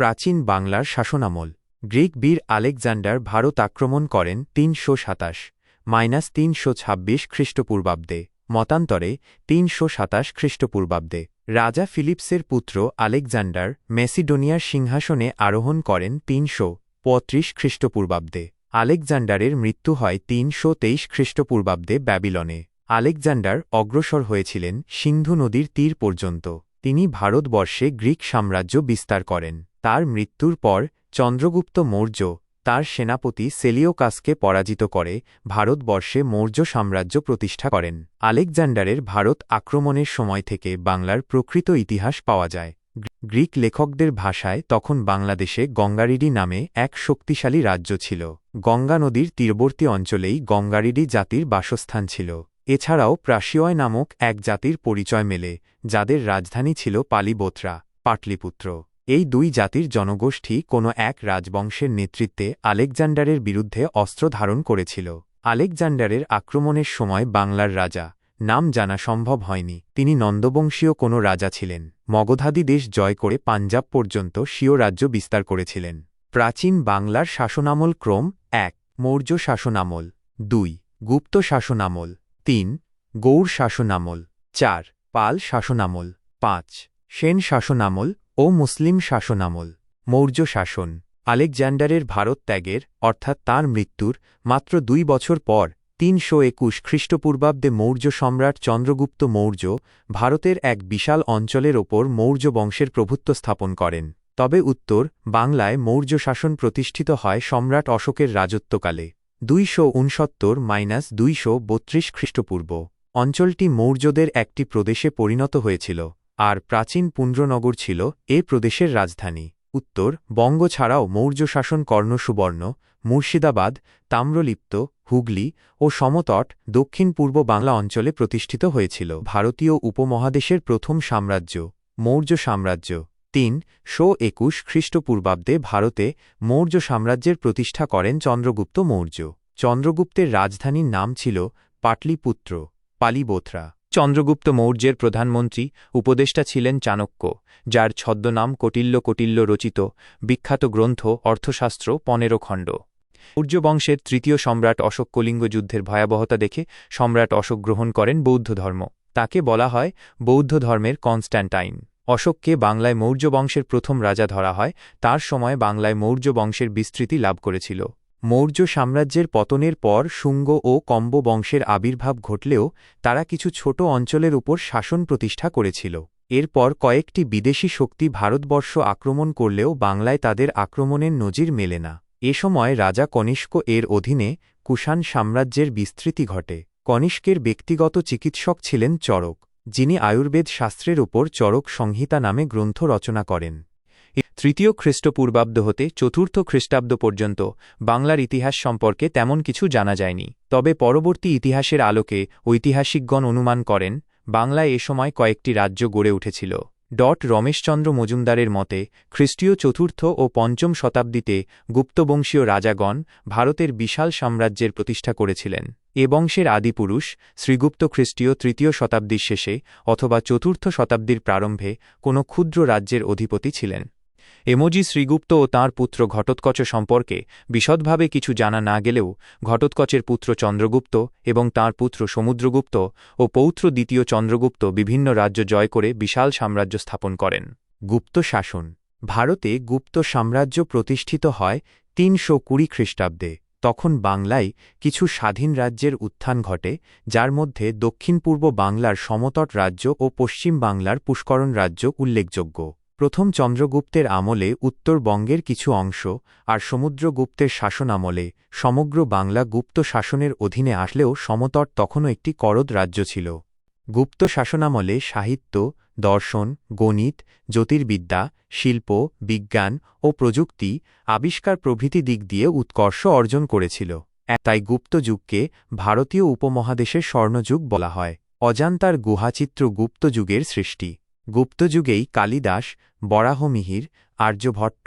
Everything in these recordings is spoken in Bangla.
প্রাচীন বাংলার শাসনামল। গ্রিক বীর আলেকজান্ডার ভারত আক্রমণ করেন তিনশো সাতাশ, মাইনাস তিনশো ছাব্বিশ খ্রিস্টপূর্বাব্দে, মতান্তরে তিনশো সাতাশ খ্রিস্টপূর্বাব্দে। রাজা ফিলিপসের পুত্র আলেকজান্ডার মেসিডোনিয়ার সিংহাসনে আরোহণ করেন তিনশো পঁয়ত্রিশ খ্রিস্টপূর্বাব্দে। আলেকজান্ডারের মৃত্যু হয় তিনশো তেইশ খ্রিস্টপূর্বাব্দে ব্যাবিলনে। আলেকজান্ডার অগ্রসর হয়েছিলেন সিন্ধু নদীর তীর পর্যন্ত। তিনি ভারতবর্ষে গ্রিক সাম্রাজ্য বিস্তার করেন। তার মৃত্যুর পর চন্দ্রগুপ্ত মৌর্য তার সেনাপতি সেলিওকাসকে পরাজিত করে ভারতবর্ষে মৌর্য সাম্রাজ্য প্রতিষ্ঠা করেন। আলেকজান্ডারের ভারত আক্রমণের সময় থেকে বাংলার প্রকৃত ইতিহাস পাওয়া যায়। গ্রিক লেখকদের ভাষায় তখন বাংলাদেশে গঙ্গারিডি নামে এক শক্তিশালী রাজ্য ছিল। গঙ্গা নদীর তীরবর্তী অঞ্চলেই গঙ্গারিডি জাতির বাসস্থান ছিল। এছাড়াও প্রাসিয়য় নামক এক জাতির পরিচয় মেলে, যাদের রাজধানী ছিল পালিবোত্রা, পাটলিপুত্র। এই দুই জাতির জনগোষ্ঠী কোনো এক রাজবংশের নেতৃত্বে আলেকজান্ডারের বিরুদ্ধে অস্ত্র ধারণ করেছিল। আলেকজান্ডারের আক্রমণের সময় বাংলার রাজা, নাম জানা সম্ভব হয়নি, তিনি নন্দবংশীয় কোনো রাজা ছিলেন। মগধাদি দেশ জয় করে পাঞ্জাব পর্যন্ত স্বীয় রাজ্য বিস্তার করেছিলেন। প্রাচীন বাংলার শাসনামল ক্রম এক, মৌর্য শাসনামল দুই, গুপ্ত শাসনামল তিন, গৌড় শাসনামল চার, পাল শাসনামল পাঁচ, সেন শাসনামল ও মুসলিম শাসনামল, মৌর্য শাসন, আলেকজান্ডারের ভারত ত্যাগের, অর্থাৎ তাঁর মৃত্যুর, মাত্র দুই বছর পর, তিনশো একুশ খ্রিস্টপূর্বাব্দে মৌর্য সম্রাট চন্দ্রগুপ্ত মৌর্য, ভারতের এক বিশাল অঞ্চলের ওপর মৌর্য বংশের প্রভুত্ব স্থাপন করেন। তবে উত্তর, বাংলায় মৌর্য শাসন প্রতিষ্ঠিত হয় সম্রাট অশোকের রাজত্বকালে। দুইশো উনসত্তর মাইনাস দুইশো বত্রিশ খ্রিস্টপূর্ব। অঞ্চলটি মৌর্যদের একটি প্রদেশে পরিণত হয়েছিল। আর প্রাচীন পুন্ড্রনগর ছিল এ প্রদেশের রাজধানী। উত্তর, বঙ্গ ছাড়াও মৌর্য শাসন কর্ণসুবর্ণ মুর্শিদাবাদ, তাম্রলিপ্ত, হুগলি ও সমতট দক্ষিণ পূর্ব বাংলা অঞ্চলে প্রতিষ্ঠিত হয়েছিল। ভারতীয় উপমহাদেশের প্রথম সাম্রাজ্য, মৌর্য সাম্রাজ্য। তিন, শো একুশ খ্রিস্টপূর্বাব্দে ভারতে মৌর্য সাম্রাজ্যের প্রতিষ্ঠা করেন চন্দ্রগুপ্ত মৌর্য। চন্দ্রগুপ্তের রাজধানীর নাম ছিল পাটলিপুত্র, পালিবোথরা। চন্দ্রগুপ্ত মৌর্যের প্রধানমন্ত্রী উপদেষ্টা ছিলেন চাণক্য, যার ছদ্মনাম কটিল্য কটিল্য রচিত, বিখ্যাত গ্রন্থ অর্থশাস্ত্র পনেরো খণ্ড। মৌর্য বংশের তৃতীয় সম্রাট অশোক কলিঙ্গ যুদ্ধের ভয়াবহতা দেখে সম্রাট অশোক গ্রহণ করেন বৌদ্ধ ধর্ম। তাকে বলা হয় বৌদ্ধ ধর্মের কনস্ট্যান্টাইন। অশোককে বাংলায় মৌর্য বংশের প্রথম রাজা ধরা হয়, তার সময় বাংলায় মৌর্য বংশের বিস্তৃতি লাভ করেছিল। মৌর্য সাম্রাজ্যের পতনের পর শুঙ্গ ও কম্ব বংশের আবির্ভাব ঘটলেও, তারা কিছু ছোট অঞ্চলের উপর শাসন প্রতিষ্ঠা করেছিল। এরপর কয়েকটি বিদেশি শক্তি ভারতবর্ষ আক্রমণ করলেও বাংলায় তাদের আক্রমণের নজির মেলে না। এ সময় রাজা কনিষ্ক এর অধীনে কুষাণ সাম্রাজ্যের বিস্তৃতি ঘটে। কনিষ্কের ব্যক্তিগত চিকিৎসক ছিলেন চরক যিনি আয়ুর্বেদ শাস্ত্রের উপর চরক সংহিতা নামে গ্রন্থ রচনা করেন। তৃতীয় খ্রিস্টপূর্বাব্দ হতে চতুর্থ খ্রিস্টাব্দ পর্যন্ত বাংলার ইতিহাস সম্পর্কে তেমন কিছু জানা যায়নি। তবে পরবর্তী ইতিহাসের আলোকে ঐতিহাসিকগণ অনুমান করেন, বাংলায় এ সময় কয়েকটি রাজ্য গড়ে উঠেছিল। ডট রমেশচন্দ্র মজুমদারের মতে, খ্রিস্টীয় চতুর্থ ও পঞ্চম শতাব্দীতে গুপ্তবংশীয় রাজাগণ ভারতের বিশাল সাম্রাজ্যের প্রতিষ্ঠা করেছিলেন এ বংশের আদিপুরুষ, শ্রীগুপ্ত খ্রিস্টীয় তৃতীয় শতাব্দীর শেষে অথবা চতুর্থ শতাব্দীর প্রারম্ভে কোনো ক্ষুদ্র রাজ্যের অধিপতি ছিলেন। এমজি শ্রীগুপ্ত ও তাঁর পুত্র ঘটোৎকচ সম্পর্কে বিশদভাবে কিছু জানা না গেলেও ঘটোৎকচের পুত্র চন্দ্রগুপ্ত এবং তাঁর পুত্র সমুদ্রগুপ্ত ও পৌত্র দ্বিতীয় চন্দ্রগুপ্ত বিভিন্ন রাজ্য জয় করে বিশাল সাম্রাজ্য স্থাপন করেন। গুপ্ত শাসন। ভারতে গুপ্ত সাম্রাজ্য প্রতিষ্ঠিত হয় তিনশো কুড়ি খ্রিস্টাব্দে। তখন বাংলায় কিছু স্বাধীন রাজ্যের উত্থান ঘটে, যার মধ্যে দক্ষিণ পূর্ব বাংলার সমতট রাজ্য ও পশ্চিম বাংলার পুষ্করণ রাজ্য উল্লেখযোগ্য। প্রথম চন্দ্রগুপ্তের আমলে উত্তরবঙ্গের কিছু অংশ আর সমুদ্রগুপ্তের শাসন আমলে সমগ্র বাংলা গুপ্ত শাসনের অধীনে আসলেও সমতট তখনও একটি করদ রাজ্য ছিল। গুপ্ত শাসনামলে সাহিত্য, দর্শন, গণিত, জ্যোতির্বিদ্যা, শিল্প, বিজ্ঞান ও প্রযুক্তি আবিষ্কার প্রভৃতি দিক দিয়ে উৎকর্ষ অর্জন করেছিল। তাই গুপ্ত যুগকে ভারতীয় উপমহাদেশের স্বর্ণযুগ বলা হয়। অজান্তার গুহাচিত্র গুপ্ত যুগের সৃষ্টি। গুপ্তযুগেই কালিদাস, বরাহমিহির, আর্যভট্ট,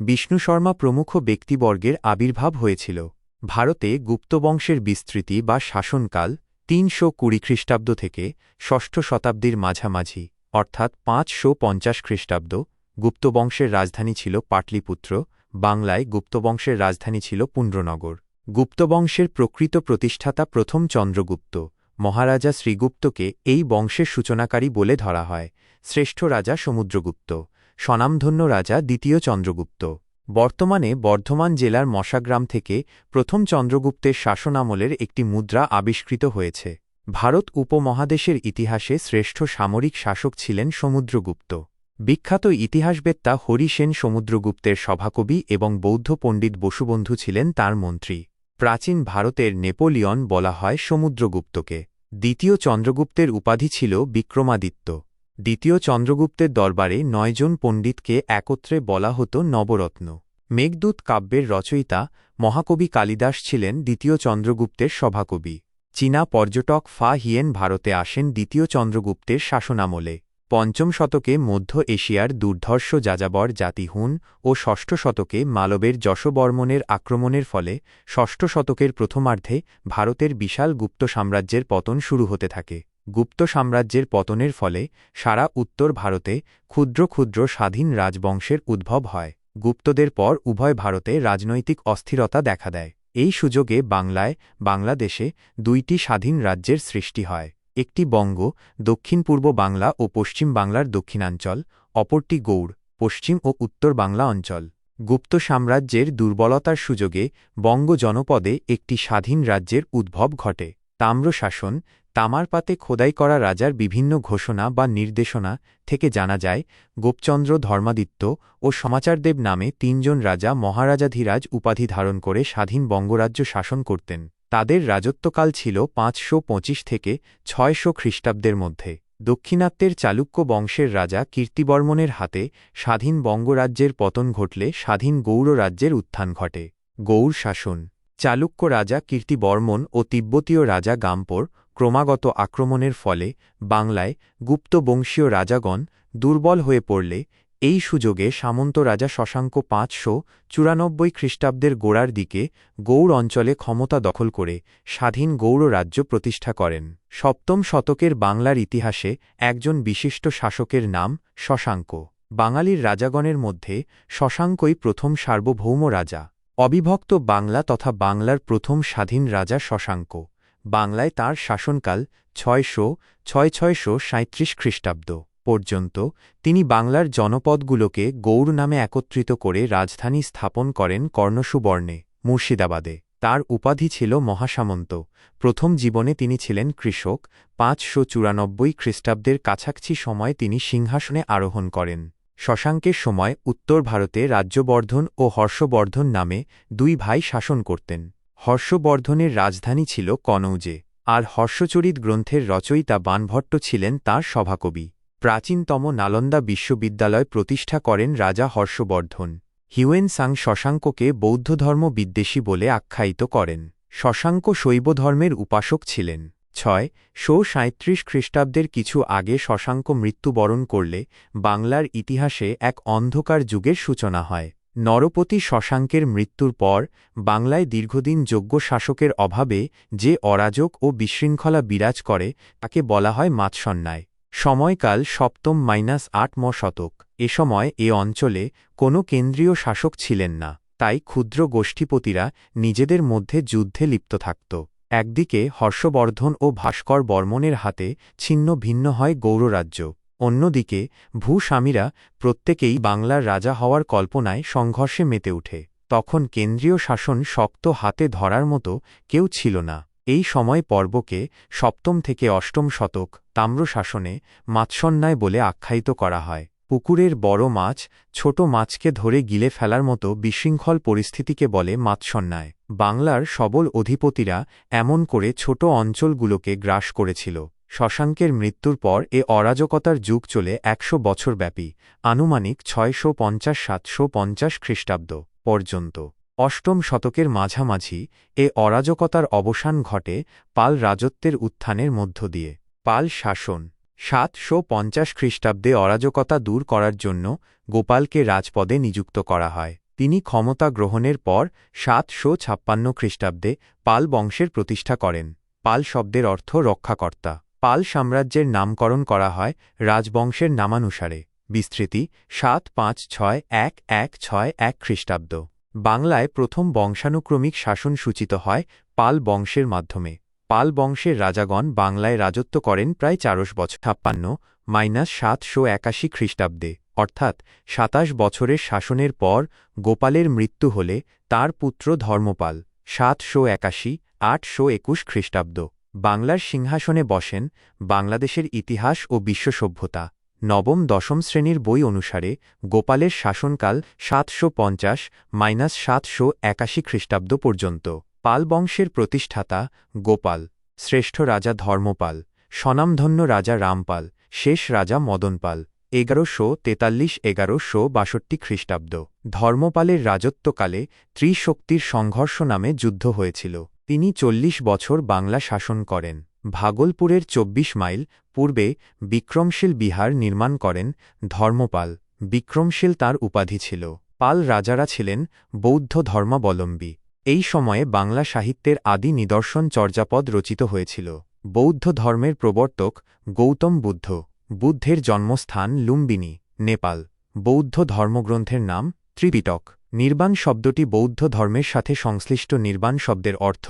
বিষ্ণু শর্মা প্রমুখ ব্যক্তিবর্গের আবির্ভাব হয়েছিল। ভারতে গুপ্তবংশের বিস্তৃতি বা শাসনকাল তিনশো কুড়ি খ্রিস্টাব্দ থেকে ষষ্ঠ শতাব্দীর মাঝামাঝি, অর্থাৎ পাঁচশো পঞ্চাশ খ্রিস্টাব্দ, গুপ্তবংশের রাজধানী ছিল পাটলিপুত্র, বাংলায় গুপ্তবংশের রাজধানী ছিল পুণ্ড্রনগর গুপ্তবংশের প্রকৃত প্রতিষ্ঠাতা প্রথম চন্দ্রগুপ্ত, মহারাজা শ্রীগুপ্তকে এই বংশের সূচনাকারী বলে ধরা হয়। শ্রেষ্ঠ রাজা সমুদ্রগুপ্ত, স্বনামধন্য রাজা দ্বিতীয় চন্দ্রগুপ্ত। বর্তমানে বর্ধমান জেলার মশাগ্রাম থেকে প্রথম চন্দ্রগুপ্তের শাসনামলের একটি মুদ্রা আবিষ্কৃত হয়েছে। ভারত উপমহাদেশের ইতিহাসে শ্রেষ্ঠ সামরিক শাসক ছিলেন সমুদ্রগুপ্ত। বিখ্যাত ইতিহাসবেত্তা হরি সেন সমুদ্রগুপ্তের সভাকবি এবং বৌদ্ধ পণ্ডিত বসুবন্ধু ছিলেন তার মন্ত্রী। প্রাচীন ভারতের নেপোলিয়ন বলা হয় সমুদ্রগুপ্তকে। দ্বিতীয় চন্দ্রগুপ্তের উপাধি ছিল বিক্রমাদিত্য। দ্বিতীয় চন্দ্রগুপ্তের দরবারে নয়জন পণ্ডিতকে একত্রে বলা হতো নবরত্ন। মেঘদূত কাব্যের রচয়িতা মহাকবি কালিদাস ছিলেন দ্বিতীয় চন্দ্রগুপ্তের সভাকবি। চীনা পর্যটক ফা হিয়েন ভারতে আসেন দ্বিতীয় চন্দ্রগুপ্তের শাসনামলে। পঞ্চম শতকে মধ্য এশিয়ার দুর্ধর্ষ যাযাবর জাতি হুন ও ষষ্ঠ শতকে মালবের যশবর্মনের আক্রমণের ফলে ষষ্ঠ শতকের প্রথমার্ধে ভারতের বিশাল গুপ্ত সাম্রাজ্যের পতন শুরু হতে থাকে। গুপ্ত সাম্রাজ্যের পতনের ফলে সারা উত্তর ভারতে ক্ষুদ্র ক্ষুদ্র স্বাধীন রাজবংশের উদ্ভব হয়। গুপ্তদের পর উভয় ভারতে রাজনৈতিক অস্থিরতা দেখা দেয়। এই সুযোগে বাংলায়, বাংলাদেশে দুইটি স্বাধীন রাজ্যের সৃষ্টি হয়। একটি বঙ্গ, দক্ষিণ পূর্ব বাংলা ও পশ্চিম বাংলার দক্ষিণাঞ্চল, অপরটি গৌড়, পশ্চিম ও উত্তর বাংলা অঞ্চল। গুপ্ত সাম্রাজ্যের দুর্বলতার সুযোগে বঙ্গ জনপদে একটি স্বাধীন রাজ্যের উদ্ভব ঘটে। তাম্রশাসন তামার পাতে খোদাই করা রাজার বিভিন্ন ঘোষণা বা নির্দেশনা থেকে জানা যায়, গোপচন্দ্র ধর্মাদিত্য ও সমাচারদেব নামে তিনজন রাজা মহারাজাধিরাজ উপাধি ধারণ করে স্বাধীন বঙ্গরাজ্য শাসন করতেন। তাদের রাজত্বকাল ছিল পাঁচশো পঁচিশ থেকে ছয়শো খ্রিস্টাব্দের মধ্যে। দক্ষিণাত্যের চালুক্য বংশের রাজা কীর্তিবর্মনের হাতে স্বাধীন বঙ্গরাজ্যের পতন ঘটলে স্বাধীন গৌড় রাজ্যের উত্থান ঘটে। গৌড় শাসন। চালুক্য রাজা কীর্তিবর্মন ও তিব্বতীয় রাজা গাম্পর ক্রমাগত আক্রমণের ফলে বাংলায় গুপ্ত বংশীয় রাজাগণ দুর্বল হয়ে পড়লে এই সুযোগে সামন্ত রাজা শশাঙ্ক পাঁচশো চুরানব্বই খ্রিস্টাব্দের গোড়ার দিকে গৌড় অঞ্চলে ক্ষমতা দখল করে স্বাধীন গৌড় রাজ্য প্রতিষ্ঠা করেন। সপ্তম শতকের বাংলার ইতিহাসে একজন বিশিষ্ট শাসকের নাম শশাঙ্ক। বাঙালির রাজাগণের মধ্যে শশাঙ্কই প্রথম সার্বভৌম রাজা। অবিভক্ত বাংলা তথা বাংলার প্রথম স্বাধীন রাজা শশাঙ্ক। বাংলায় তার শাসনকাল ছয়শো ছয় ছয়শো সাঁত্রিশ খ্রিস্টাব্দ পর্যন্ত তিনি বাংলার জনপদগুলোকে গৌর নামে একত্রিত করে রাজধানী স্থাপন করেন কর্ণসুবর্ণে, মুর্শিদাবাদে। তার উপাধি ছিল মহাসামন্ত। প্রথম জীবনে তিনি ছিলেন কৃষক। পাঁচশো চুরানব্বই খ্রিস্টাব্দের কাছাকাছি সময় তিনি সিংহাসনে আরোহণ করেন। শশাঙ্কের সময় উত্তর ভারতে রাজ্যবর্ধন ও হর্ষবর্ধন নামে দুই ভাই শাসন করতেন। হর্ষবর্ধনের রাজধানী ছিল কনৌজে, আর হর্ষচরিত গ্রন্থের রচয়িতা বানভট্ট ছিলেন তাঁর সভাকবি। প্রাচীনতম নালন্দা বিশ্ববিদ্যালয় প্রতিষ্ঠা করেন রাজা হর্ষবর্ধন। হিউয়েন সাং শশাঙ্ককে বৌদ্ধধর্ম বিদ্বেষী বলে আখ্যায়িত করেন। শশাঙ্ক শৈবধর্মের উপাসক ছিলেন। ছয় শো সাঁত্রিশ খ্রিস্টাব্দের কিছু আগে শশাঙ্ক মৃত্যুবরণ করলে বাংলার ইতিহাসে এক অন্ধকার যুগের সূচনা হয়। নরপতি শশাঙ্কের মৃত্যুর পর বাংলায় দীর্ঘদিন যোগ্য শাসকের অভাবে যে অরাজক ও বিশৃঙ্খলা বিরাজ করে, তাকে বলা হয় মাৎসন্যায়। সময়কাল সপ্তম মাইনাস আট ম শতক। এ সময় এ অঞ্চলে কোনো কেন্দ্রীয় শাসক ছিলেন না, তাই ক্ষুদ্র গোষ্ঠীপতিরা নিজেদের মধ্যে যুদ্ধে লিপ্ত থাকত। একদিকে হর্ষবর্ধন ও ভাস্কর বর্মনের হাতে ছিন্ন ভিন্ন হয় গৌররাজ্য। অন্যদিকে, ভূস্বামীরা প্রত্যেকেই বাংলার রাজা হওয়ার কল্পনায় সংঘর্ষে মেতে উঠে তখন কেন্দ্রীয় শাসন শক্ত হাতে ধরার মতো কেউ ছিল না। এই সময় পর্বকে সপ্তম থেকে অষ্টম শতক তাম্রশাসনে মাৎসন্যায় বলে আখ্যায়িত করা হয়। পুকুরের বড় মাছ ছোট মাছকে ধরে গিলে ফেলার মতো বিশৃঙ্খল পরিস্থিতিকে বলে মাৎসন্যায়। বাংলার সবল অধিপতিরা এমন করে ছোট অঞ্চলগুলোকে গ্রাস করেছিল। শশাঙ্কের মৃত্যুর পর এ অরাজকতার যুগ চলে একশো বছর ব্যাপী আনুমানিক ছয়শো পঞ্চাশ সাতশো পঞ্চাশ খ্রিস্টাব্দ পর্যন্ত। অষ্টম শতকের মাঝামাঝি এ অরাজকতার অবসান ঘটে পাল রাজত্বের উত্থানের মধ্য দিয়ে। পাল শাসন, সাতশো পঞ্চাশ খ্রিস্টাব্দে অরাজকতা দূর করার জন্য গোপালকে রাজপদে নিযুক্ত করা হয়। তিনি ক্ষমতা গ্রহণের পর সাতশো ছাপ্পান্ন খ্রিস্টাব্দে পাল বংশের প্রতিষ্ঠা করেন। পাল শব্দের অর্থ রক্ষাকর্তা। পাল সাম্রাজ্যের নামকরণ করা হয় রাজবংশের নামানুসারে। বিস্তৃতি সাত পাঁচ ছয় এক এক ছয় এক খ্রিস্টাব্দ। বাংলায় প্রথম বংশানুক্রমিক শাসন সূচিত হয় পাল বংশের মাধ্যমে। পাল বংশের রাজাগণ বাংলায় রাজত্ব করেন প্রায় চারশ বছর। ছাপ্পান্ন মাইনাস সাতশো একাশি খ্রিস্টাব্দে, অর্থাৎ সাতাশ বছরের শাসনের পর গোপালের মৃত্যু হলে তার পুত্র ধর্মপাল সাতশো একাশি আটশো একুশ খ্রিস্টাব্দ। বাংলার সিংহাসনে বসেন বাংলাদেশের ইতিহাস ও বিশ্ব সভ্যতা। নবম, দশম শ্রেণির বই অনুসারে গোপালের শাসনকাল সাতশো পঞ্চাশ মাইনাস সাতশো একাশি খ্রিস্টাব্দ পর্যন্ত। পাল বংশের প্রতিষ্ঠাতা গোপাল, শ্রেষ্ঠ রাজা ধর্মপাল, স্বনামধন্য রাজা রামপাল, শেষ রাজা মদনপাল, এগারোশো তেতাল্লিশ এগারোশো বাষট্টি খ্রিস্টাব্দ। ধর্মপালের রাজত্বকালে ত্রিশক্তির সংঘর্ষ নামে যুদ্ধ হয়েছিল। তিনি চল্লিশ বছর বাংলা শাসন করেন। ভাগলপুরের চব্বিশ মাইল পূর্বে বিক্রমশীল বিহার নির্মাণ করেন ধর্মপাল। বিক্রমশীল তার উপাধি ছিল। পাল রাজারা ছিলেন বৌদ্ধ ধর্মাবলম্বী। এই সময়ে বাংলা সাহিত্যের আদি নিদর্শন চর্যাপদ রচিত হয়েছিল। বৌদ্ধ ধর্মের প্রবর্তক গৌতম বুদ্ধ। বুদ্ধের জন্মস্থান লুম্বিনী, নেপাল। বৌদ্ধ ধর্মগ্রন্থের নাম ত্রিপিটক। নির্বাণ শব্দটি বৌদ্ধ ধর্মের সাথে সংশ্লিষ্ট নির্বাণ শব্দের অর্থ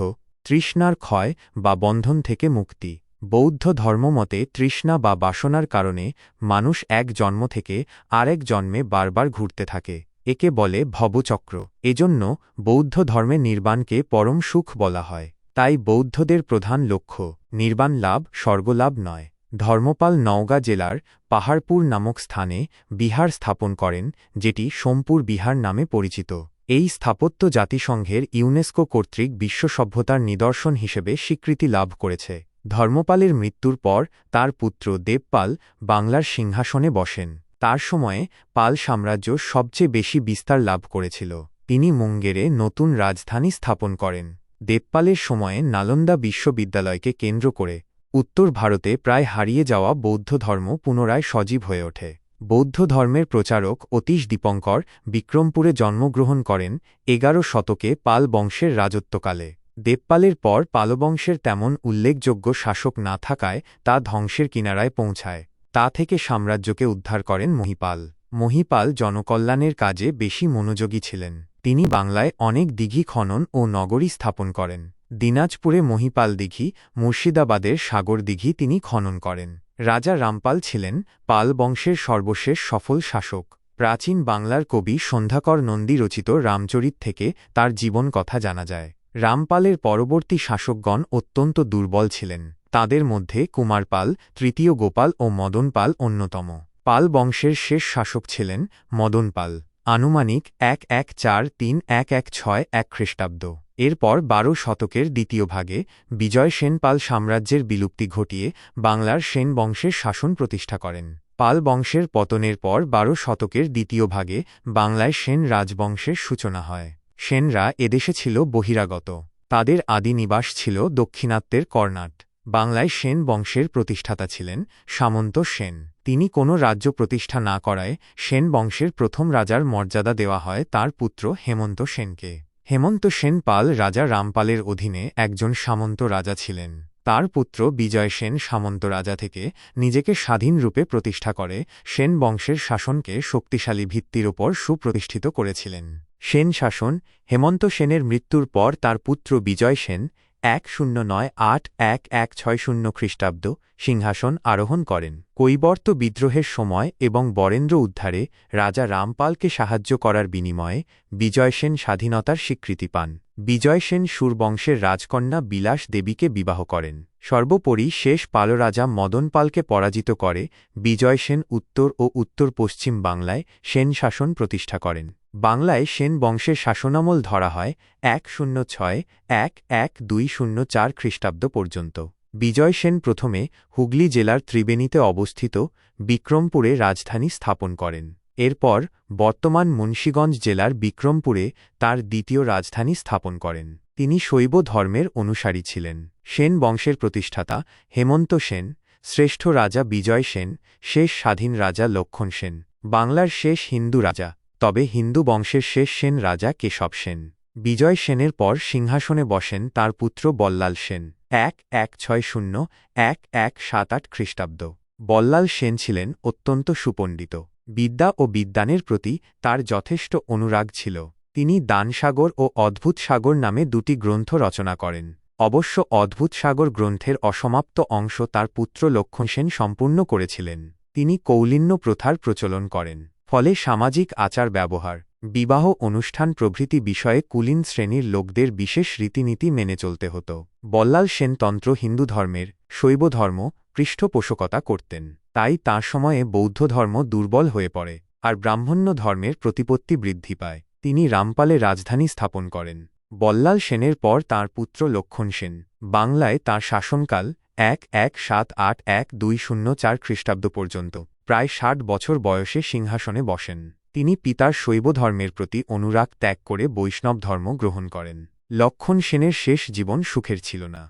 তৃষ্ণার ক্ষয় বা বন্ধন থেকে মুক্তি। বৌদ্ধ ধর্মমতে তৃষ্ণা বা বাসনার কারণে মানুষ এক জন্ম থেকে আরেক জন্মে বারবার ঘুরতে থাকে, একে বলে ভবচক্র। এজন্য বৌদ্ধ ধর্মে নির্বাণকে পরম সুখ বলা হয়। তাই বৌদ্ধদের প্রধান লক্ষ্য নির্বাণ লাভ, স্বর্গলাভ নয়। ধর্মপাল নওগাঁ জেলার পাহাড়পুর নামক স্থানে বিহার স্থাপন করেন, যেটি সোমপুর বিহার নামে পরিচিত। এই স্থাপত্য জাতিসংঘের ইউনেস্কো কর্তৃক বিশ্ব সভ্যতার নিদর্শন হিসেবে স্বীকৃতি লাভ করেছে। ধর্মপালের মৃত্যুর পর তার পুত্র দেবপাল বাংলার সিংহাসনে বসেন। তার সময়ে পাল সাম্রাজ্য সবচেয়ে বেশি বিস্তার লাভ করেছিল। তিনি মুঙ্গেরে নতুন রাজধানী স্থাপন করেন। দেবপালের সময়ে নালন্দা বিশ্ববিদ্যালয়কে কেন্দ্র করে উত্তর ভারতে প্রায় হারিয়ে যাওয়া বৌদ্ধ ধর্ম পুনরায় সজীব হয়ে ওঠে। বৌদ্ধ ধর্মের প্রচারক অতীশ দীপঙ্কর বিক্রমপুরে জন্মগ্রহণ করেন এগারো শতকে পাল বংশের রাজত্বকালে। দেবপালের পর পালবংশের তেমন উল্লেখযোগ্য শাসক না থাকায় তা ধ্বংসের কিনারায় পৌঁছায়। তা থেকে সাম্রাজ্যকে উদ্ধার করেন মহিপাল। মহিপাল জনকল্যাণের কাজে বেশি মনোযোগী ছিলেন। তিনি বাংলায় অনেক দিঘি খনন ও নগরী স্থাপন করেন। দিনাজপুরে মহিপাল দিঘি, মুর্শিদাবাদের সাগর দিঘি তিনি খনন করেন। রাজা রামপাল ছিলেন পাল বংশের সর্বশেষ সফল শাসক। প্রাচীন বাংলার কবি সন্ধ্যাকর নন্দী রচিত রামচরিত থেকে তার জীবন কথা জানা যায়। রামপালের পরবর্তী শাসকগণ অত্যন্ত দুর্বল ছিলেন। তাদের মধ্যে কুমারপাল, তৃতীয় গোপাল ও মদনপাল অন্যতম। পাল বংশের শেষ শাসক ছিলেন মদনপাল। আনুমানিক এক এক চার তিন এক এক ছয় এক খ্রিস্টাব্দ। এরপর বারো শতকের দ্বিতীয় ভাগে বিজয় সেন পাল সাম্রাজ্যের বিলুপ্তি ঘটিয়ে বাংলার সেন বংশের শাসন প্রতিষ্ঠা করেন। পাল বংশের পতনের পর বারো শতকের দ্বিতীয় ভাগে বাংলায় সেন রাজবংশের সূচনা হয়। সেনরা এদেশে ছিল বহিরাগত। তাদের আদি নিবাস ছিল দক্ষিণাত্যের কর্ণাট। বাংলায় সেন বংশের প্রতিষ্ঠাতা ছিলেন সামন্ত সেন। তিনি কোনো রাজ্য প্রতিষ্ঠা না করায় সেন বংশের প্রথম রাজার মর্যাদা দেওয়া হয় তার পুত্র হেমন্ত সেনকে। হেমন্ত সেন পাল রাজা রামপালের অধীনে একজন সামন্ত রাজা ছিলেন। তার পুত্র বিজয় সেন সামন্ত রাজা থেকে নিজেকে স্বাধীন রূপে প্রতিষ্ঠা করে সেন বংশের শাসনকে শক্তিশালী ভিত্তির ওপর সুপ্রতিষ্ঠিত করেছিলেন। সেন শাসন, হেমন্ত সেনের মৃত্যুর পর তার পুত্র বিজয় সেন এক শূন্য নয় আট এক এক ছয় শূন্য খ্রিস্টাব্দ সিংহাসন আরোহণ করেন। কৈবর্ত বিদ্রোহের সময় এবং বরেন্দ্র উদ্ধারে রাজা রামপালকে সাহায্য করার বিনিময়ে বিজয় সেন স্বাধীনতার স্বীকৃতি পান। বিজয় সেন সুরবংশের রাজকন্যা বিলাস দেবীকে বিবাহ করেন। সর্বোপরি শেষ পালরাজা মদন পালকে পরাজিত করে বিজয় সেন উত্তর ও উত্তর পশ্চিম বাংলায় সেন শাসন প্রতিষ্ঠা করেন। বাংলায় সেন বংশের শাসনামল ধরা হয় এক শূন্য ছয়, এক এক দুই শূন্য চার খ্রিস্টাব্দ পর্যন্ত। বিজয় সেন প্রথমে হুগলি জেলার ত্রিবেণীতে অবস্থিত বিক্রমপুরে রাজধানী স্থাপন করেন। এরপর বর্তমান মুন্সীগঞ্জ জেলার বিক্রমপুরে তার দ্বিতীয় রাজধানী স্থাপন করেন। তিনি শৈব ধর্মের অনুসারী ছিলেন। সেন বংশের প্রতিষ্ঠাতা হেমন্ত সেন, শ্রেষ্ঠ রাজা বিজয় সেন, শেষ স্বাধীন রাজা লক্ষণ সেন, বাংলার শেষ হিন্দু রাজা। তবে হিন্দু বংশের শেষ সেন রাজা কেশব সেন। বিজয় সেনের পর সিংহাসনে বসেন তার পুত্র বল্লাল সেন। এক এক ছয় শূন্য, এক এক সাত আট খ্রিস্টাব্দ। বল্লাল সেন ছিলেন অত্যন্ত সুপণ্ডিত। বিদ্যা ও বিদ্যানের প্রতি তার যথেষ্ট অনুরাগ ছিল। তিনি দানসাগর ও অদ্ভুত সাগর নামে দুটি গ্রন্থ রচনা করেন। অবশ্য অদ্ভুত সাগর গ্রন্থের অসমাপ্ত অংশ তার পুত্র লক্ষণ সেন সম্পূর্ণ করেছিলেন। তিনি কৌলিন্য প্রথার প্রচলন করেন। ফলে সামাজিক আচার ব্যবহার, বিবাহ অনুষ্ঠান প্রভৃতি বিষয়ে কুলীন শ্রেণির লোকদের বিশেষ রীতিনীতি মেনে চলতে হতো। বল্লাল সেন তন্ত্র হিন্দু ধর্মের, শৈব ধর্ম, পৃষ্ঠপোষকতা করতেন। তাই তাঁর সময়ে বৌদ্ধ ধর্ম দুর্বল হয়ে পড়ে, আর ব্রাহ্মণ্য ধর্মের প্রতিপত্তি বৃদ্ধি পায়। তিনি রামপালে রাজধানী স্থাপন করেন। বল্লাল সেনের পর তাঁর পুত্র লক্ষণ সেন। বাংলায় তাঁর শাসনকাল এক এক সাত আট এক দুই শূন্য চার খ্রিস্টাব্দ পর্যন্ত। প্রায় ষাট বছর বয়সে সিংহাসনে বসেন। তিনি পিতার শৈব ধর্মের প্রতি অনুরাগ ত্যাগ করে বৈষ্ণব ধর্ম গ্রহণ করেন। লক্ষণ সেনের শেষ জীবন সুখের ছিল না।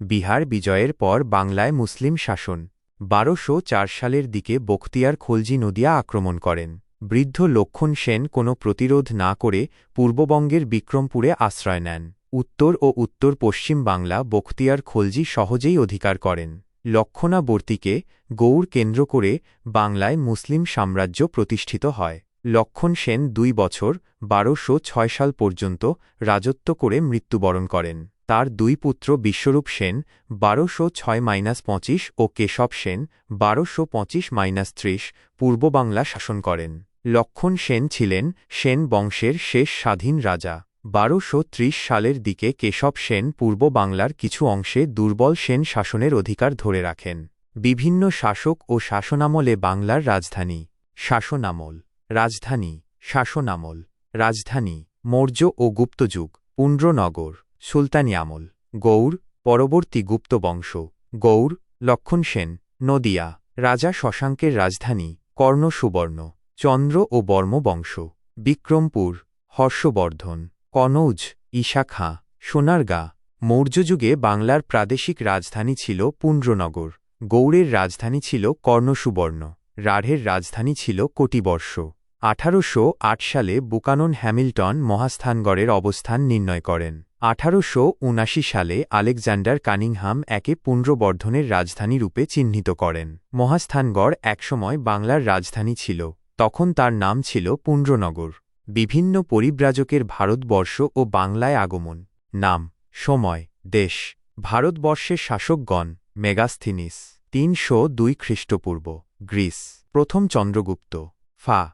বিহার বিজয়ের পর বাংলায় মুসলিম শাসন। বারোশো সালের দিকে বখতিয়ার খলজি নদিয়া আক্রমণ করেন। বৃদ্ধ লক্ষণ সেন কোনো প্রতিরোধ না করে পূর্ববঙ্গের বিক্রমপুরে আশ্রয় নেন। উত্তর ও উত্তর পশ্চিম বাংলা বখতিয়ার খলজি সহজেই অধিকার করেন। লক্ষণাবর্তীকে গৌড় কেন্দ্র করে বাংলায় মুসলিম সাম্রাজ্য প্রতিষ্ঠিত হয়। লক্ষণ সেন দুই বছর, বারোশো ছয় সাল পর্যন্ত রাজত্ব করে মৃত্যুবরণ করেন। তার দুই পুত্র বিশ্বরূপ সেন, বারোশো ছয় মাইনাস পঁচিশ ও কেশব সেন, বারোশো পঁচিশ মাইনাস ত্রিশ পূর্ববাংলা শাসন করেন। লক্ষণ সেন ছিলেন সেন বংশের শেষ স্বাধীন রাজা। বারোশো সালের দিকে কেশব সেন পূর্ব বাংলার কিছু অংশে দুর্বল সেন শাসনের অধিকার ধরে রাখেন। বিভিন্ন শাসক ও শাসনামলে বাংলার রাজধানী, শাসনামল রাজধানী শাসনামল, রাজধানী, মৌর্য ও গুপ্তযুগ পুণ্ড্রনগর সুলতানি আমল গৌড় পরবর্তী গুপ্ত বংশ গৌড় লক্ষণ সেন, নদিয়া, রাজা শশাঙ্কের রাজধানী কর্ণ সুবর্ণ চন্দ্র ও বর্ম বংশ বিক্রমপুর, হর্ষবর্ধন। কনৌজ ঈশা খাঁ সোনারগাঁ, মৌর্যযুগে বাংলার প্রাদেশিক রাজধানী ছিল পুণ্ড্রনগর গৌড়ের রাজধানী ছিল কর্ণসুবর্ণ, রাঢ়ের রাজধানী ছিল কোটিবর্ষ। আঠারোশো আট সালে বুকানন হ্যামিল্টন মহাস্থানগড়ের অবস্থান নির্ণয় করেন। আঠারোশো উনআশি সালে আলেকজান্ডার কানিংহাম একে পুণ্ড্রবর্ধনের রাজধানী রূপে চিহ্নিত করেন। মহাস্থানগড় একসময় বাংলার রাজধানী ছিল, তখন তার নাম ছিল পুণ্ড্রনগর বিভিন্ন পরিব্রাজকের ভারতবর্ষ ও বাংলায় আগমন। নাম, সময়, দেশ। ভারতবর্ষের শাসকগণ, মেগাস্থিনিস। তিনশো দুই খ্রিস্টপূর্ব, গ্রিস। প্রথম চন্দ্রগুপ্ত। ফা,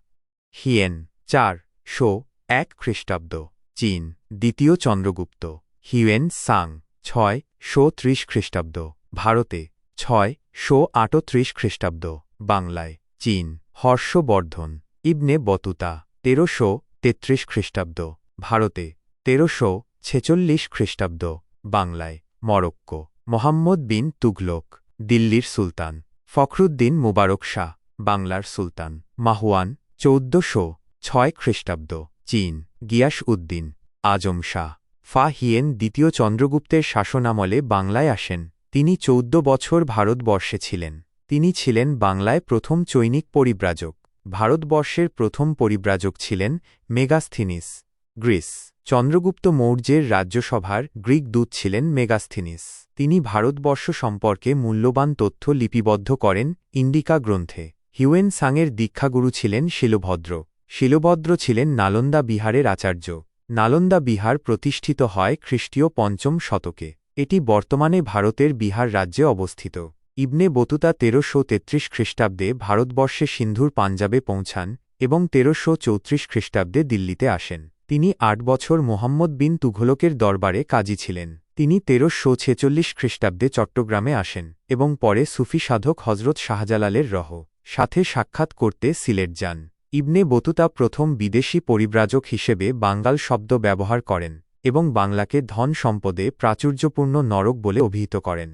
হিয়েন। চার, শো, এক খ্রিস্টাব্দ। চীন। দ্বিতীয় চন্দ্রগুপ্ত। Hiuen Tsang. ছয়, শো ত্রিশ খ্রিস্টাব্দ। ভারতে। ছয়, শো আটত্রিশ খ্রিস্টাব্দ। বাংলায়। চীন। হর্ষবর্ধন। Ibn Battuta. তেরোশো তেত্রিশ খ্রিস্টাব্দ, ভারতে তেরোশো ছেচল্লিশ খ্রিস্টাব্দ, বাংলায় মরক্কো, মোহাম্মদ বিন তুগলক দিল্লির সুলতান, ফখরুদ্দিন মুবারক শাহ, বাংলার সুলতান মাহুয়ান চৌদ্দশো ছয় খ্রিস্টাব্দ, চীন, গিয়াস উদ্দিন, আজম শাহ, ফা হিয়েন দ্বিতীয় চন্দ্রগুপ্তের শাসনামলে বাংলায় আসেন। তিনি চৌদ্দ বছর ভারতবর্ষে ছিলেন। তিনি ছিলেন বাংলায় প্রথম চৈনিক পরিব্রাজক। ভারতবর্ষের প্রথম পরিব্রাজক ছিলেন মেগাস্থিনিস, গ্রিস। চন্দ্রগুপ্ত মৌর্যের রাজ্যসভার গ্রিক দূত ছিলেন মেগাস্থিনিস। তিনি ভারতবর্ষ সম্পর্কে মূল্যবান তথ্য লিপিবদ্ধ করেন ইন্ডিকা গ্রন্থে। হিউয়েন সাংয়ের দীক্ষাগুরু ছিলেন শিলভদ্র। শিলভদ্র ছিলেন নালন্দা বিহারের আচার্য। নালন্দা বিহার প্রতিষ্ঠিত হয় খ্রিস্টীয় পঞ্চম শতকে। এটি বর্তমানে ভারতের বিহার রাজ্যে অবস্থিত। ইবনে বতুতা তেরোশো তেত্রিশ খ্রিস্টাব্দে ভারতবর্ষে সিন্ধুর পাঞ্জাবে পৌঁছান এবং তেরোশো চৌত্রিশ খ্রিস্টাব্দে দিল্লিতে আসেন। তিনি আট বছর মোহাম্মদ বিন তুঘলকের দরবারে কাজী ছিলেন। তিনি তেরোশো ছেচল্লিশ খ্রিস্টাব্দে চট্টগ্রামে আসেন এবং পরে সুফি সাধক হজরত শাহজালালের রহ সাথে সাক্ষাৎ করতে সিলেট যান। ইবনে বতুতা প্রথম বিদেশি পরিব্রাজক হিসেবে বাঙ্গাল শব্দ ব্যবহার করেন এবং বাংলাকে ধন সম্পদে প্রাচুর্যপূর্ণ নরক বলে অভিহিত করেন।